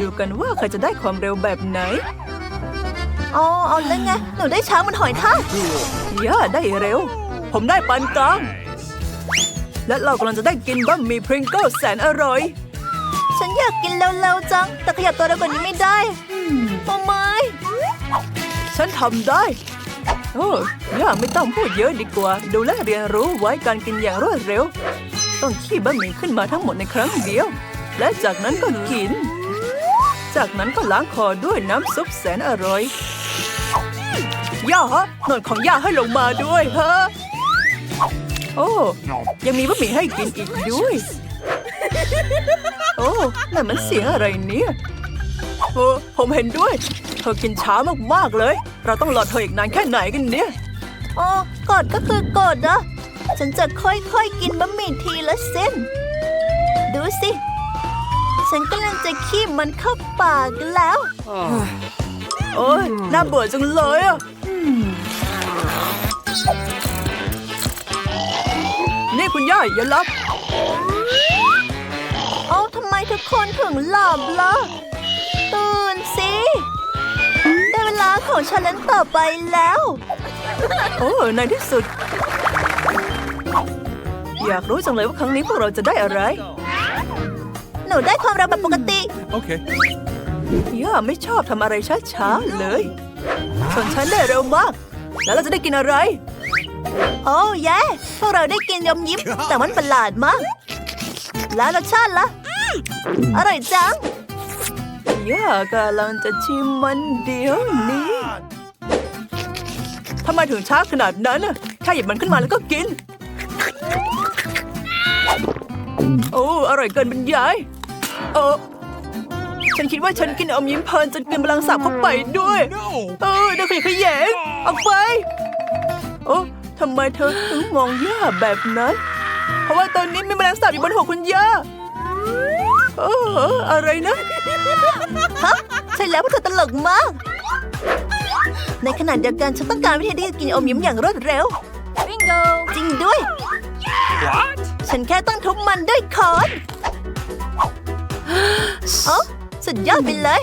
ดูกันว่าใครจะได้ความเร็วแบบไหน อ๋อเอาแล้วไง หนูได้ช้างมันหอยทากย่าได้เร็ว ผมได้ปานกลาง และเรากำลังจะได้กินบะหมี่พริงเกิลแสนอร่อย ฉันอยากกินเร็วๆจัง แต่ขยับตัวเร็วกว่านี้ไม่ได้โอ้ไม่ฉันทำได้ โอ้ย่าไม่ต้องพูดเยอะดีกว่า ดูและเรียนรู้ไว้การกินอย่างรวดเร็ว ต้องขี้บะหมี่ขึ้นมาทั้งหมดในครั้งเดียว และจากนั้นก็กิน จากนั้นก็ล้างคอด้วยน้ำซุปแสนอร่อย ย่าฮะหนวดของย่าให้ลงมาด้วยฮะ โอ้ ยังมีบะหมี่ให้กินอีกด้วย โอ้นั่นมันเสียงอะไรเนี่ยโอ้ผมเห็นด้วย เธอกินช้ามากๆเลย เราต้องรอเธออีกนานแค่ไหนกันเนี่ยอ๋อดก็คือกอดนะ ฉันจะค่อยๆกินบะหมี่ทีละเส้น ดูสิ ฉันกำลังจะคีบมันเข้าปากแล้ว โอ้ยน่าเบื่อจังเลยอะนี่คุณย่าอย่ารับเอ้าทำไมทุกคนถึงหลับล่ะ ตื่นสิ ได้เวลาของฉันนั้นต่อไปแล้ว โอ้ในที่สุด อยากรู้จังเลยว่าครั้งนี้พวกเราจะได้อะไร หนูได้ความเร็วแบบปกติ Okay. ย่าไม่ชอบทำอะไรช้าๆเลยส่วนฉันได้เร็วมาก แล้วเราจะได้กินอะไร โอ้แย่พวกเราได้กินยมยิ้ม แต่มันประหลาดมาก แล้วรสชาติล่ะ อร่อยจังย่ากำลังจะชิมมันเดี๋ยวนี้ทำไมถึงช้าขนาดนั้นน่ะแค่หยิบมันขึ้นมาแล้วก็กิน โอ้ อร่อยเกินบรรยาย เออ ฉันคิดว่าฉันกินอมยิ้มเพลินจนกินพลังสาบเข้าไปด้วย No. เออเดี๋ยวขยะแขยงออกไปโอ้ทำไมเธอถึงมองย่าแบบนั้น เพราะว่าตอนนี้มีแมลงสาบอยู่บนหัวคุณย่าเอออะไรนะฮะใช่แล้วพวกเธอตลกมาก ในขณะเดียวกันฉันต้องการวิธีที่จะกินอมยิ้มอย่างรวดเร็ว Bingo! จริงด้วย What? ฉันแค่ต้องทุบมันด้วยคอน โอ้สุดยอดไปเลย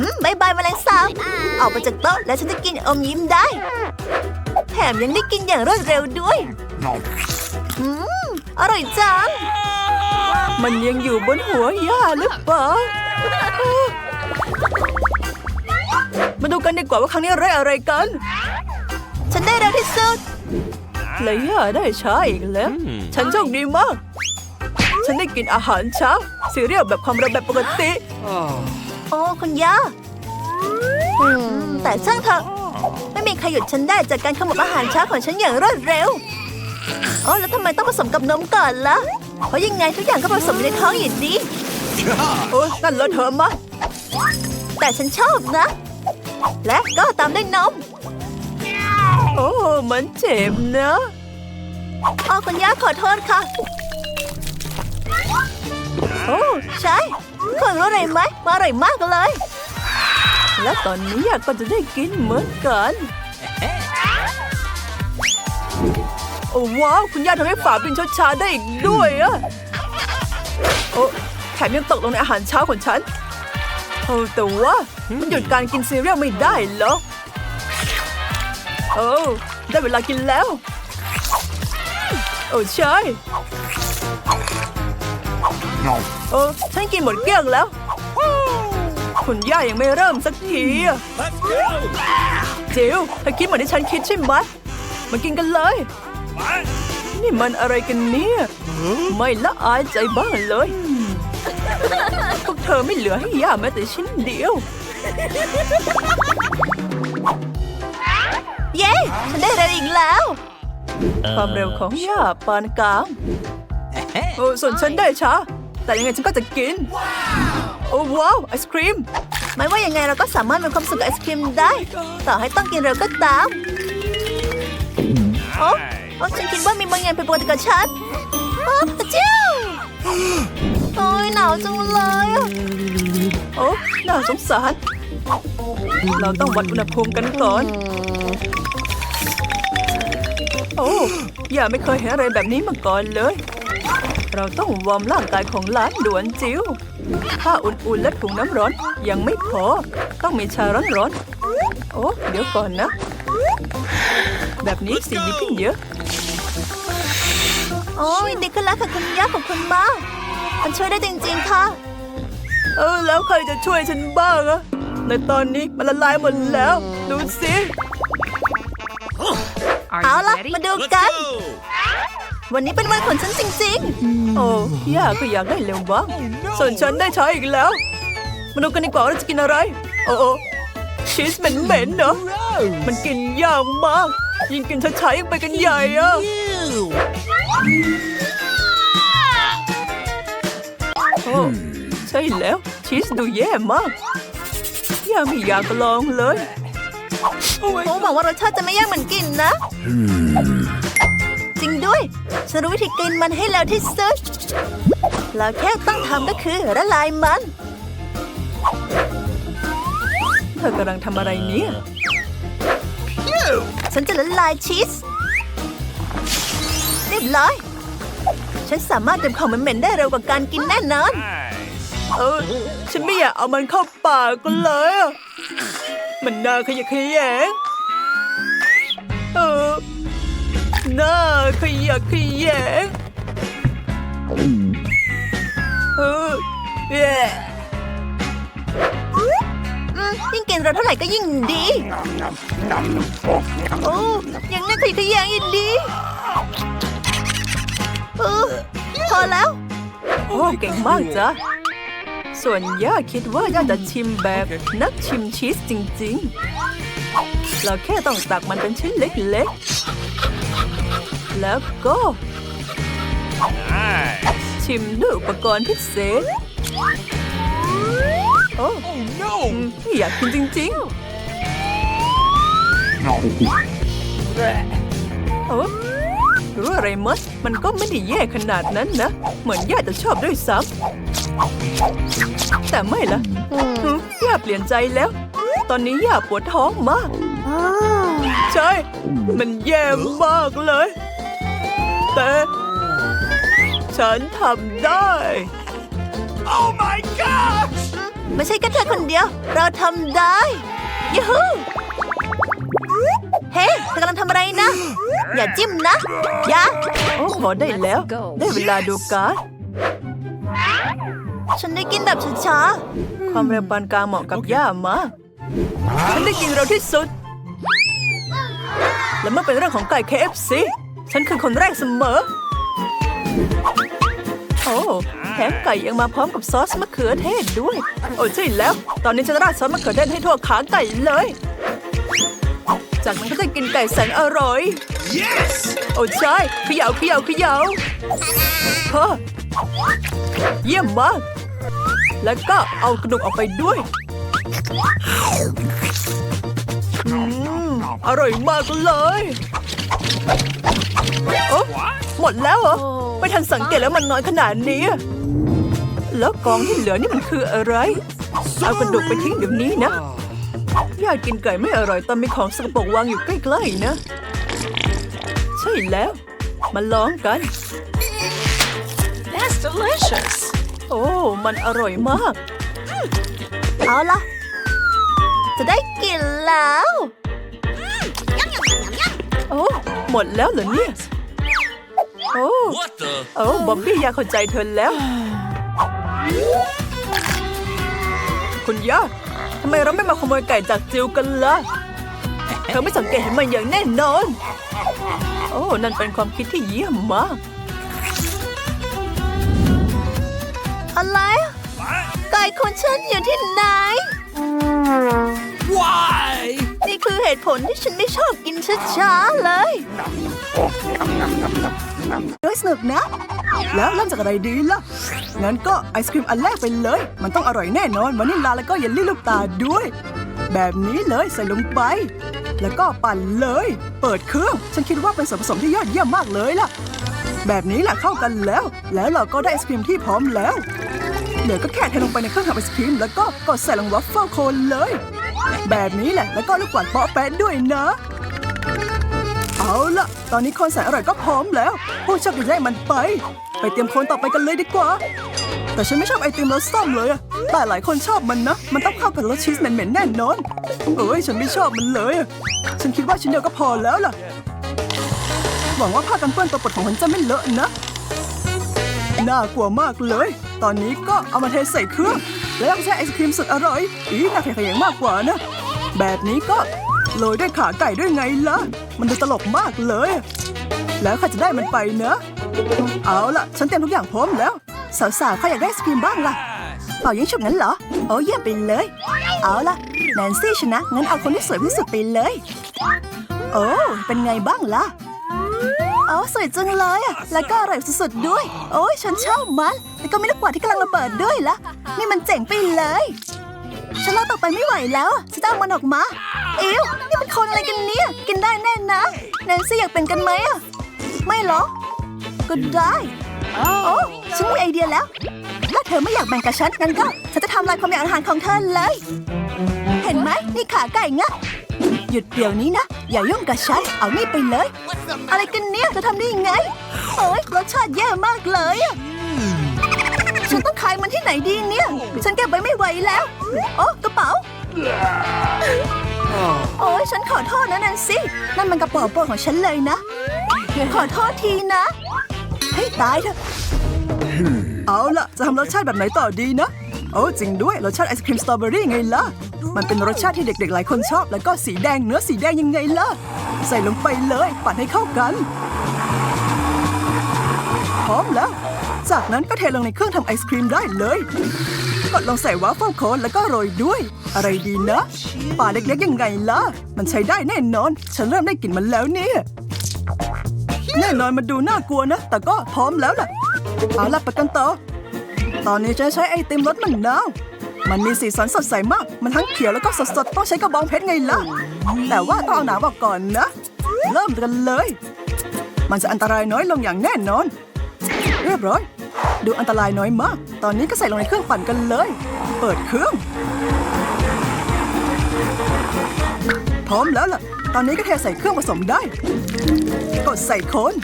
อืมบายบายแมลงสาบออกไปจากโต๊ะแล้วฉันจะกินอมยิ้มได้ แถมยังได้กินอย่างรวดเร็วด้วย No. อืมอร่อยจัง มันยังอยู่บนหัวย่าหรือเปล่า มาดูกันดีกว่าว่าครั้งนี้ได้อะไรกัน ฉันได้เร็วที่สุดและย่าได้ช้าอีกแล้ว ฉันโชคดีมาก ฉันได้กินอาหารเช้าซีเรียลแบบความเร็วแบบปกติโอ้คุณย่าอืมแต่ช่างเถอะไม่มีใครหยุดฉันได้จากการขโมยอาหารเช้าของฉันอย่างรวดเร็วอ๋อแล้วทำไมต้องผสมกับนมก่อนล่ะเพราะยังไงทุกอย่างก็ผสมอยู่ในท้องอยู่ดีโอ้ยนั่นเลอะเทอะมากแต่ฉันชอบนะ และก็ตามด้วยนมโอ้มันเจ็บนะอ๋อคุณย่าขอโทษค่ะ โอ้ใช่คุณรู้อะไรไหมมันอร่อยมากเลย และตอนนี้ยาก็จะได้กินเหมือนกันโอ้ว้าวคุณย่าทำให้ฝาเป็นชดชาได้อีกด้วยอะโอ้แถมยังตกลงในอาหารเช้าของฉันโอ้แต่ว่ามันหยุดการกินซีเรียลไม่ได้เหรอโอ้ได้เวลากินแล้ว โอ้ใช่ No. โอ้ฉันกินหมดเกลี้ยงแล้ว คุณย่ายังไม่เริ่มสักทีอะ Let's go. จิวเธอคิดเหมือนที่ฉันคิดใช่ไหมมากินกันเลย What? นี่มันอะไรกันเนี่ย ไม่ละอายใจบ้างเลย พวกเธอไม่เหลือให้ย่าแม้แต่ชิ้นเดียว เย้ ฉันได้เร็วอีกแล้ว ความเร็วของย่าปานกลางโอ้ส่วนฉันได้ช้า แต่ยังไงฉันก็จะกิน โอ้ว้าวไอศครีม ไม่ว่ายังไงเราก็สามารถมีความสุขกับไอศครีมได้ ต่อให้ต้องกินเร็วก็ตามโอ้โอ้ฉันคิดว่ามีบางอย่างผิดปกติกับฉันอ๊ะตะเจ้าโอ้ยหนาวจังเลยอะโอ้น่าสงสาร เราต้องวัดอุณหภูมิกันก่อนโอ้ย่าไม่เคยเห็นอะไรแบบนี้มาก่อนเลย เราต้องวอร์มร่างกายของหลานด่วนจิวผ้าอุ่นๆและถุงน้ำร้อนยังไม่พอ ต้องมีชาร้อนๆ โอ้ เดี๋ยวก่อนนะ แบบนี้สีดีขึ้นเยอะ โอ้ยดีขึ้นแล้วค่ะคุณย่าขอบคุณมากมันช่วยได้จริงๆค่ะ เออ แล้วใครจะช่วยฉันบ้างอะในตอนนี้มันละลายหมดแล้ว ดูสิ Are เอา you ล่ะ ready? มาดู Let's กัน go! วันนี้เป็นวันของฉันจริงโอ้ย่าก็อยากได้เร็วบ้างส่วนฉันได้ใช้อีกแล้ว มาดูกันดีกว่าว่าเราจะกินอะไร โอ้โอ้ชีสเหม็นๆเนอะมันกินยากมาก ยิ่งกินช้าๆยิ่งไปกันใหญ่อะโอ้ใช่แล้ว ชีสดูแย่มากย่าไม่อยากลองเลยๆโอ้หวังว่ารสชาติจะไม่ยากเหมือนกินนะจริง ด้วย ฉันรู้วิธีกินมันให้เร็วที่สุดเราแค่ต้องทำก็คือละลายมัน เธอกำลังทำอะไรเนี่ยฉันจะละลายชีสเรียบร้อย ฉันสามารถดื่มของเหม็นๆได้เร็วกว่าการกินแน่นอนเออฉันไม่อยากเอามันเข้าปากก็เลย มันน่าขยะแขยง น่าขยะขยงเออแย่อืมยิ่งกินเราเท่าไหร่ก็ยิ่งดีโอ้ยังน่าขยะขยงอีกดีเออพอแล้ว โอ้เก่งมากจ้ะส่วนย่าคิดว่าย่าจะชิมแบบนักชิมชีสจริง ๆ เราแค่ต้องตักมันเป็นชิ้นเล็ก ๆ แล้วก็ Nice. ชิมด้วยอุปกรณ์พิเศษ โอ้ Oh no! อืมอยากกินจริงๆ โอ้รู้อะไรมั้ยมันก็ไม่ได้แย่ขนาดนั้นนะ เหมือนย่าจะชอบด้วยซ้ำแต่ไม่ละอืมย่าเปลี่ยนใจแล้ว ตอนนี้ย่าปวดท้องมาก ใช่ มันแย่มากเลย แต่ฉันทำได้ Oh my gosh! ไม่ใช่แค่เธอคนเดียว เราทำได้ยูฮูเฮ้เธอกำลังทำอะไรนะ อย่าจิ้มนะ อย่า โอ้พอได้แล้ว ได้เวลาดูการ์ดฉันได้กินแบบช้าความเร็วปานกลางเหมาะกับย่ามากฉันได้กินเร็วที่สุด และเมื่อเป็นเรื่องของไก่ KFC ฉันคือคนแรกเสมอ โอ้แถมไก่ยังมาพร้อมกับซอสมะเขือเทศด้วย โอ้ใช่แล้ว ตอนนี้ฉันราดซอสมะเขือเทศให้ทั่วขาไก่เลย จากนั้นก็จะกินไก่แสนอร่อย Yes! โอ้ใช่เขย่าเขย่าเขย่าเฮ้อเยี่ยมมาก แล้วก็เอากระดูกออกไปด้วยอืมอร่อยมากเลย โอ้ What? หมดแล้วเหรอไม่ทันสังเกตแล้วมันน้อยขนาดนี้ แล้วกองที่เหลือนี่มันคืออะไร เอากระดูกไปทิ้งเดี๋ยวนี้นะอยากกินไก่ไม่อร่อยตอนมีของสกปรกวางอยู่ใกล้ๆนะ ใช่แล้ว มาลองกัน That's delicious. โอ้ มันอร่อยมากๆเอาละจะได้กินแล้ว โอ้หมดแล้วเหรอเนี่ย โอ้ What the? โอ้บอบบี้อยากเข้าใจเธอแล้ว คุณย่าทำไมเราไม่มาขโมยไก่จากจิวกันล่ะเธอไม่สังเกตเห็นมันอย่างแน่นอน โอ้ นั่นเป็นความคิดที่เยี่ยมมาก อะไร What? ไก่ของฉันอยู่ที่ไหน Why? นี่คือเหตุผลที่ฉันไม่ชอบกินช้าๆเลยด้วยสนุกนะ แล้วเริ่มจากอะไรดีล่ะ งั้นก็ไอศครีมอันแรกไปเลย มันต้องอร่อยแน่นอนวานิลลาแล้วก็เยลลี่ลูกตาด้วย แบบนี้เลยใส่ลงไป แล้วก็ปั่นเลย เปิดเครื่อง ฉันคิดว่าเป็นส่วนผสมที่ยอดเยี่ยมมากเลยล่ะ แบบนี้แหละเข้ากันแล้ว แล้วเราก็ได้ไอศครีมที่พร้อมแล้วเหลือก็แค่เทลงไปในเครื่องทำไอศครีมแล้วก็กดใส่ลงวัฟเฟิลโคนเลย แบบนี้แหละ แล้วก็ลูกกวาดเปาะแปะด้วยนะ เอาล่ะ ตอนนี้คนแสนอร่อยก็พร้อมแล้วผู้โชคดีได้มันไป ไปเตรียมคนต่อไปกันเลยดีกว่า แต่ฉันไม่ชอบไอติมรสส้มเลยอะแต่หลายคนชอบมันนะ มันต้องเข้ากับรสชีสเหม็นๆแน่นอนเอ้ยฉันไม่ชอบมันเลยอะฉันคิดว่าชิ้นเดียวก็พอแล้วล่ะ หวังว่าผ้ากันเปื้อนตัวปดของฉันจะไม่เลอะนะ น่ากลัวมากเลย ตอนนี้ก็เอามาเทใส่เครื่อง แล้วก็ใช้ไอศครีมสุดอร่อย อีน่าแขยงมากกว่านะ แบบนี้ก็โรยด้วยขาไก่ด้วยไงล่ะ มันดูตลกมากเลย แล้วใครจะได้มันไปเนะ เอาล่ะ ฉันเตรียมทุกอย่างพร้อมแล้ว สาวๆใครอยากได้ไอศครีมบ้างล่ะเป่ายิงฉุบงั้นเหรอ โอ้เยี่ยมไปเลย เอาล่ะแนนซี่ชนะ งั้นเอาคนที่สวยที่สุดไปเลย โอ้ เป็นไงบ้างล่ะ โอ้สวยจังเลยอะ แล้วก็อร่อยสุดๆด้วย โอ้ยฉันชอบมัน แล้วก็มีลูกกวาดที่กำลังระเบิดด้วยละนี่มันเจ๋งไปเลย ฉันเล่าต่อไปไม่ไหวแล้วอะฉันจะเอามันออกมา เอวนี่มันคนอะไรกันเนี่ย กินได้แน่นะแนนซี่อยากเป็นกันไหมอะ ไม่หรอก็ได้ โอ้ฉันมีไอเดียแล้ว ถ้าเธอไม่อยากแบ่งกับฉันงั้นก็ฉันจะทำลายความอยากอาหารของเธอเลย เห็นไหมนี่ขาไก่งะห ยุดเดี๋ยวนี้นะ อย่ายุ่งกับฉัน เอานี่ไปเลย อะไรกันเนี่ยจะทำได้ยังไงโอ้ยรสชาติแย่มากเลยอะฉันต้องขายมันที่ไหนดีเนี่ย ฉันเก็บไว้ไม่ไหวแล้ว โอ้กระเป๋า โอ้ยฉันขอโทษนะแนนซี่นั่นมันกระเป๋าโปรดของฉันเลยนะ ขอโทษทีนะ ให้ตายเถอะ เอาล่ะ จะทำรสชาติแบบไหนต่อดีนะ โอ้จริงด้วยรสชาติไอศครีมสตรอเบอรี่ไงล่ะ มันเป็นรสชาติที่เด็กๆ หลายคนชอบ แล้วก็สีแดงเนื้อสีแดงยังไงล่ะ ใส่ลงไปเลยปั่นให้เข้ากัน พร้อมแล้ว จากนั้นก็เทลงในเครื่องทำไอศครีมได้เลยกดลงใส่วาฟเฟิลโคนแล้วก็โรยด้วย อะไรดีนะป่าเล็กๆยังไงล่ะ มันใช้ได้แน่นอน ฉันเริ่มได้กลิ่นมันแล้วเนี่ย แน่นอนมันดูน่ากลัวนะ แต่ก็พร้อมแล้วล่ะ เอาล่ะไปกันต่อ ตอนนี้จะใช้ไอติมรสมะนาวมันมีสีสันสดใสมาก มันทั้งเขียวแล้วก็สดๆต้องใช้กระบองเพชรไงล่ะ แต่ว่าต้องเอาหนามออกก่อนนะ เริ่มกันเลย มันจะอันตรายน้อยลงอย่างแน่นอน เรียบร้อย ดูอันตรายน้อยมาก ตอนนี้ก็ใส่ลงในเครื่องปั่นกันเลย เปิดเครื่อง พร้อมแล้วล่ะ ตอนนี้ก็เทใส่เครื่องผสมได้ กดใส่โคน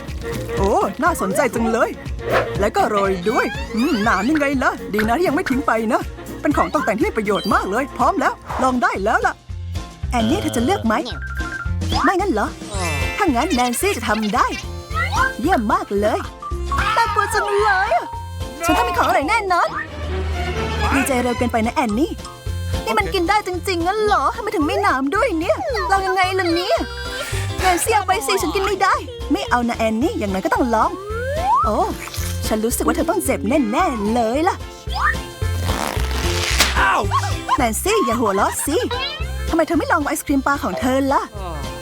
โอ้ น่าสนใจจังเลย แล้วก็โรยด้วย อืมหนามยังไงล่ะ ดีนะที่ยังไม่ทิ้งไปนะ เป็นของตกแต่งที่มีประโยชน์มากเลย พร้อมแล้ว ลองได้แล้วล่ะ แอนนี่เธอจะเลือกไหม ไม่งั้นเหรอ ถ้างั้นแนนซี่จะทำได้ เยี่ยมมากเลยน่ากลัวจังเลยฉันต้องมีของอร่อยแน่นอนดีใจเร็วเกินไปนะแอนนี่ นี่มันกินได้จริงๆงั้นเหรอทำไมถึงไม่หนามด้วยเนี่ย เรายังไงล่ะเนี่ย แนนซี่เอาไปสิฉันกินไม่ได้ ไม่เอานะแอนนี่อย่างน้อยก็ต้องลอง โอ้ฉันรู้สึกว่าเธอต้องเจ็บแน่ๆเลยล่ะ Ow! แนนซี่อย่าหัวเราะสิทำไมเธอไม่ลองไอศครีมปลาของเธอล่ะ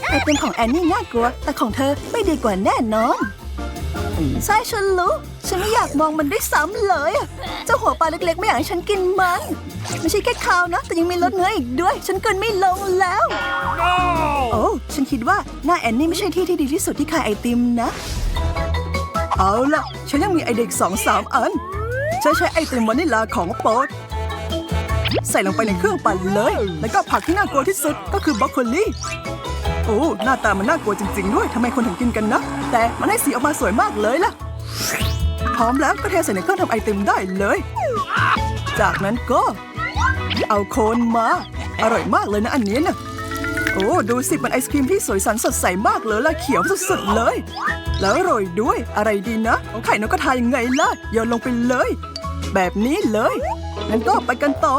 ไอติมของแอนนี่น่ากลัว แต่ของเธอไม่ดีกว่าแน่นอนใช่ฉันรู้ฉันไม่อยากมองมันด้วยซ้ำเลยอะเจ้าหัวปลาเล็กๆ ไม่อยากให้ฉันกินมัน ไม่ใช่แค่คาวนะ แต่ยังมีรสเนื้ออีกด้วย ฉันเกินไม่ลงแล้ว No! โอ้ ฉันคิดว่าหน้าแอนนี่ไม่ใช่ที่ที่ดีที่สุดที่ขายไอติมนะ เอาล่ะ ฉันยังมีไอเด็กสองสามอัน ฉันใช้ไอติมวานิลลาของโปรดใส่ลงไปในเครื่องปั่นเลย แล้วก็ผักที่น่ากลัวที่สุดก็คือบรอกโคลีโอ้ หน้าตามันน่ากลัวจริง ๆ ด้วย ทำไมคนถึงกินกันนะ แต่มันให้สีออกมาสวยมากเลยล่ะ พร้อมแล้วก็เทใส่ในเครื่องทำไอติมได้เลย จากนั้นก็ เอาโคนมา อร่อยมากเลยนะอันนี้นะ โอ้ดูสิเป็นไอศครีมที่สวยสันสดใสมากเลยและเขียวสุดๆเลย แล้วโรยด้วยอะไรดีนะ ไข่นกกระทายังไงล่ะโยนลงไปเลย แบบนี้เลยงั้นก็ไปกันต่อ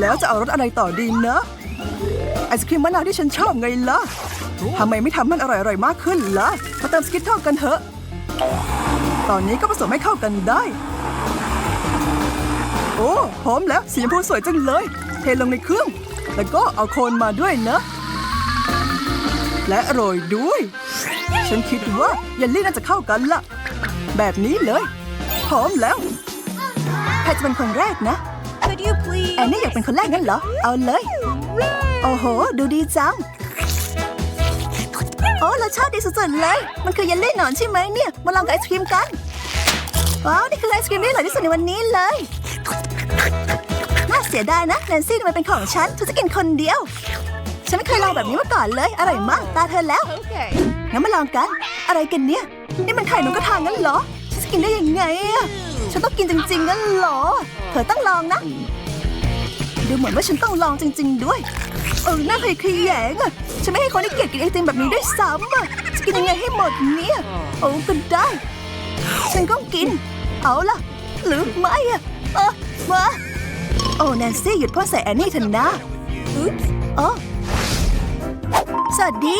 แล้วจะเอารสอะไรต่อดีนะไอศครีมมะนาวที่ฉันชอบไงล่ะทำไมไม่ทำมันอร่อยๆมากขึ้นล่ะมาเติมสกิทเท่ากันเถอะ ตอนนี้ก็ผสมให้เข้ากันได้ โอ้พร้อมแล้วสีชมพูสวยจังเลย เทลงในเครื่อง แล้วก็เอาโคนมาด้วยนะ และโรยด้วย ฉันคิดว่าเยลลี่น่าจะเข้ากันละแบบนี้เลย พร้อมแล้วใครจะเป็นคนแรกนะ Could you please แอนนี่อยากเป็นคนแรกงั้นเหรอ เอาเลย โอ้โห ดูดีจัง โอ้รสชาติดีสุดๆเลย มันคือเยลลี่หนอนใช่ไหมเนี่ย มาลองกับไอศครีมกัน ว้าว นี่คือไอศครีมที่อร่อยที่สุดในวันนี้เลย น่าเสียดายนะแนนซี่มันเป็นของฉันเธอจะกินคนเดียว ฉันไม่เคยลองแบบนี้มาก่อนเลย อร่อยมาก ตาเธอแล้ว Okay. งั้นมาลองกัน อะไรกันเนี่ย นี่มันไข่นกกระทางั้นเหรอ ฉันจะกินได้ยังไงอะฉันต้องกินจริงๆงั้นเหรอ เธอต้องลองนะ ดูเหมือนว่าฉันต้องลองจริง ๆ ด้วย เออหน้าใครขยงอะฉันไม่ให้คนที่เกลียดกินไอติมแบบนี้ด้วยซ้ำอะจะกินยังไงให้หมดเนี่ยโอ้ก็ได้ ฉันก็กิน เอาล่ะ หรือไม่อะเออมา โอ้แนนซี่หยุดพ่อใส่แอนนี่เถอะนะอุ๊ยเออสวัสดี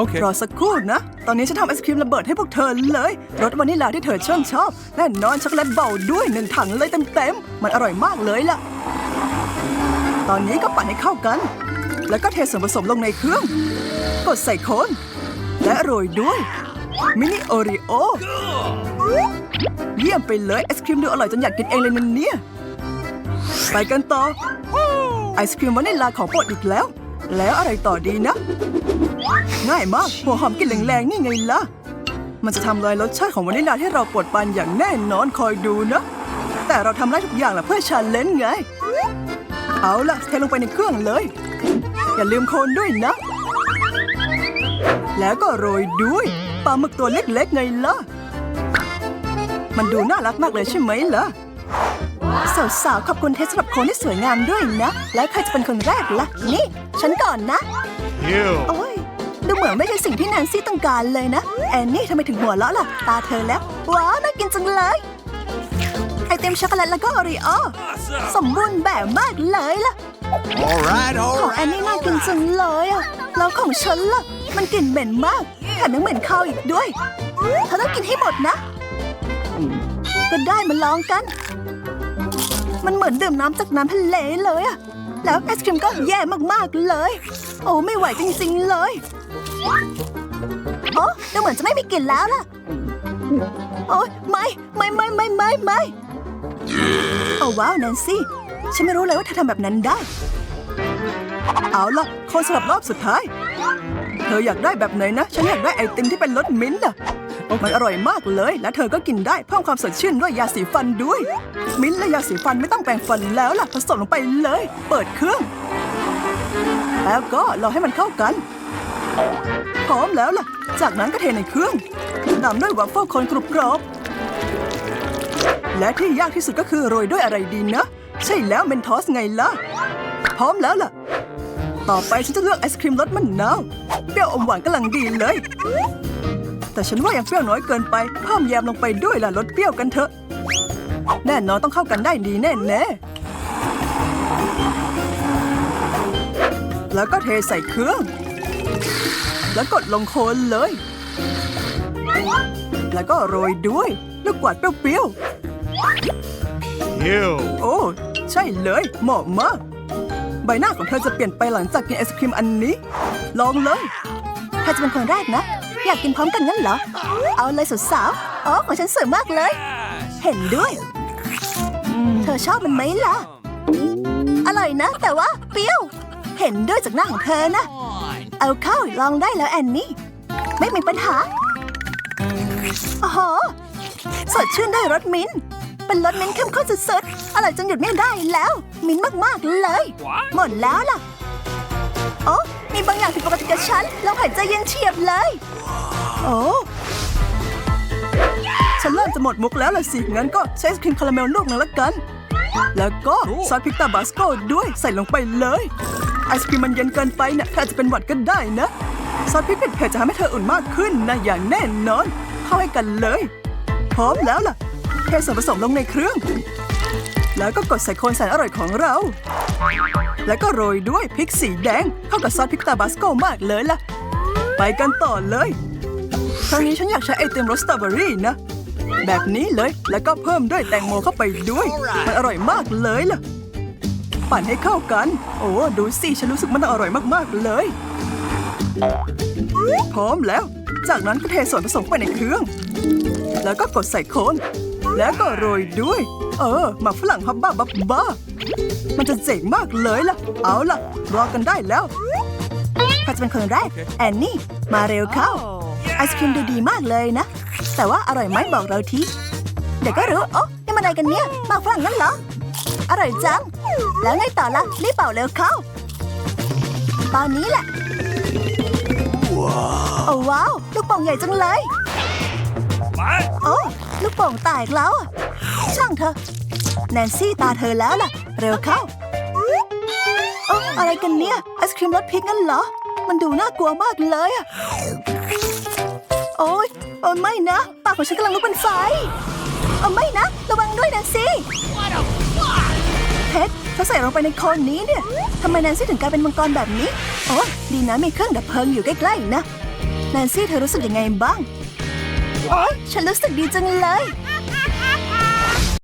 Okay. รอสักครู่นะ ตอนนี้ฉันทำไอศครีมระเบิดให้พวกเธอเลยรสวานิลลาที่เธอชื่นชอบ แน่นอนช็อกโกแลตเบาด้วยหนึ่งถังเลยเต็มๆ มันอร่อยมากเลยล่ะ ตอนนี้ก็ปั่นให้เข้ากัน แล้วก็เทส่วนผสมลงในเครื่อง กดใส่โคนและโรยด้วย มินิโอรีโอ เยี่ยมไปเลยไอศครีมดูอร่อยจนอยากกินเองเลยนันเนี่ย ไปกันต่อ ไอศครีมวานิลลาของโปรดอีกแล้ว แล้วอะไรต่อดีนะ ง่ายมาก หัวหอมกลิ่นแรงๆนี่ไงล่ะ มันจะทำลายรสชาติของวานิลลาที่เราปวดปานอย่างแน่นอนคอยดูนะ แต่เราทำได้ทุกอย่างละเพื่อชาเลนจ์ไง เอาล่ะเทลงไปในเครื่องเลย อย่าลืมโคนด้วยนะ แล้วก็โรยด้วยปลาหมึกตัวเล็กๆไงล่ะ มันดูน่ารักมากเลยใช่ไหมล่ะ สาวๆขอบคุณเทสสำหรับโคนที่สวยงามด้วยนะ แล้วใครจะเป็นคนแรกล่ะ นี่ ฉันก่อนนะ You. โอ้ย ดูเหมือนไม่ใช่สิ่งที่แนนซี่ต้องการเลยนะ แอนนี่ทำไมถึงหัวเราะล่ะ ตาเธอแล้ว ว้าว น่ากินจังเลย ไอเต็มช็อกโกแลตแล้วก็โอรีโอ สมบูรณ์แบบมากเลยล่ะ All right, ข all องแอนนี่น่ากินจังเลยอะแล้วของฉันล่ะ มันกลิ่นเหม็นมากแถมยังเหม็นข้าวอีกด้วยเธอต้องกินให้หมดนะ ก็ได้มาลองกัน มันเหมือนดื่มน้ำจากน้ำทะเลเลยอะแล้วไอศครีมก็แย่มากๆเลย โอ้ไม่ไหวจริงๆเลยโอ้ดูเหมือนจะไม่มีกลิ่นแล้วล่ะ โอ้ยไม่ไม่ไม่ไม่ไม่ไม่โอ้ว้าวแนนซี่ ฉันไม่รู้เลยว่าเธอทำแบบนั้นได้ เอาล่ะคนสำหรับรอบสุดท้าย ธออยากได้แบบไหนนะ ฉันอยากได้ไอติมที่เป็นรสมิ้นท์อะมันอร่อยมากเลย และเธอก็กินได้เพิ่มความสดชื่นด้วยยาสีฟันด้วย มิ้นท์และยาสีฟันไม่ต้องแปรงฟันแล้วล่ะผสมลงไปเลย เปิดเครื่อง แล้วก็รอให้มันเข้ากันพร้อมแล้วล่ะ จากนั้นก็เทในเครื่องตามด้วยวัฟเฟิลโคนกรุบกรอบและที่ยากที่สุดก็คือโรยด้วยอะไรดีนะ ใช่แล้วเมนทอสไงล่ะ พร้อมแล้วล่ะ ต่อไปฉันจะเลือกไอศครีมรสมะนาวเปรี้ยวอมหวานกำลังดีเลย แต่ฉันว่ายังเปรี้ยวน้อยเกินไปเพิ่มแยมลงไปด้วยล่ะรสเปรี้ยวกันเถอะ แน่นอนต้องเข้ากันได้ดีแน่แน่ๆแล้วก็เทใส่เครื่อง แล้วกดลงโคนเลย แล้วก็โรยด้วยลูกกวาดเปรี้ยว You. ๆโอ้ ใช่เลยเหมาะมาก ใบหน้าของเธอจะเปลี่ยนไปหลังจากกินไอศครีมอันนี้ ลองเลยใครจะเป็นคนแรกนะ อยากกินพร้อมกันงั้นเหรอ เอาเลยสาวๆอ๋อของฉันสวยมากเลย เห็นด้วย เธอชอบมันไหมล่ะ อร่อยนะ แต่ว่าเปรี้ยว เห็นด้วยจากหน้าของเธอนะ เอาเข้าลองได้แล้วแอนนี่ ไม่มีปัญหาโอ้โหสดชื่นด้วยรสมิ้นท์ เป็นรสมิ้นท์เข้มข้นสุดๆ อร่อยจนหยุดไม่ได้แล้ว มิ้นท์มากๆเลย หมดแล้วล่ะ โอ้มีบางอย่างผิดปกติกับฉันลมหายใจเย็นเฉียบเลย โอ้ฉันเริ่มจะหมดมุกแล้วล่ะสิ งั้นก็ใช้ไอศครีมคาราเมลลูกหนึงละกัน แล้วก็ซอสพริกตาบาสโกด้วยใส่ลงไปเลย ไอศครีมมันเย็นเกินไปเนี่ยเธออาจจะเป็นหวัดก็ได้นะ ซอสพริกเผ็ดๆจะทำให้เธออุ่นมากขึ้นนะอย่างแน่นอน เข้าให้กันเลย พร้อมแล้วล่ะ เทส่วนผสมลงในเครื่อง แล้วก็กดใส่โคนแสนอร่อยของเรา แล้วก็โรยด้วยพริกสีแดงเข้ากับซอสพริกตาบาสโกมากเลยล่ะ ไปกันต่อเลย ครั้งนี้ฉันอยากใช้ไอติมรสสตรอเบอรี่นะ แบบนี้เลย แล้วก็เพิ่มด้วยแตงโมเข้าไปด้วย มันอร่อยมากเลยล่ะ ปั่นให้เข้ากัน โอ้ดูสิฉันรู้สึกมันอร่อยมากๆเลย พร้อมแล้ว จากนั้นก็เทส่วนผสมไปในเครื่อง แล้วก็กดใส่โคน แล้วก็โรยด้วย เออหมักฝรั่งฮับบ้าบับบ้า มันจะเจ๋งมากเลยล่ะ เอาล่ะ รอกันได้แล้วใครจะเป็นคนแรก แอนนี่ มาเร็วเข้า ไอศครีมดูดีมากเลยนะ แต่ว่าอร่อยไหมบอกเราที เดี๋ยวก็รู้ โอ้นี่มันอะไรกันเนี่ยหมากฝรั่งงั้นเหรอ อร่อยจัง แล้วไงต่อล่ะ รีบเป่าเร็วเข้า ตอนนี้แหละโอ้ว้าว ลูกโป่งใหญ่จังเลย What? โอ้ ลูกโป่งแตกแล้วอะช่างเธอะแนนซี่ตาเธอแล้วล่ะ เร็วเข้าเอ้อะไรกันเนี่ยไอศครีมรสพริกงั้นเหรอ มันดูน่ากลัวมากเลยอะโอ้ยโอ้ไม่นะ ปากของฉันกำลังลุกเป็นไฟโอ้ไม่นะ ระวังด้วยแนนซี่เพชรเธอใส่ลงไปในโคนนี้เนี่ยทำไมแนนซี่ถึงกลายเป็นมังกรแบบนี้ โอ้ดีนะมีเครื่องดับเพลิงอยู่ใกล้ๆนะแนนซี่เธอรู้สึกยังไงบ้าง โอ๊ยฉันรู้สึกดีจังเลย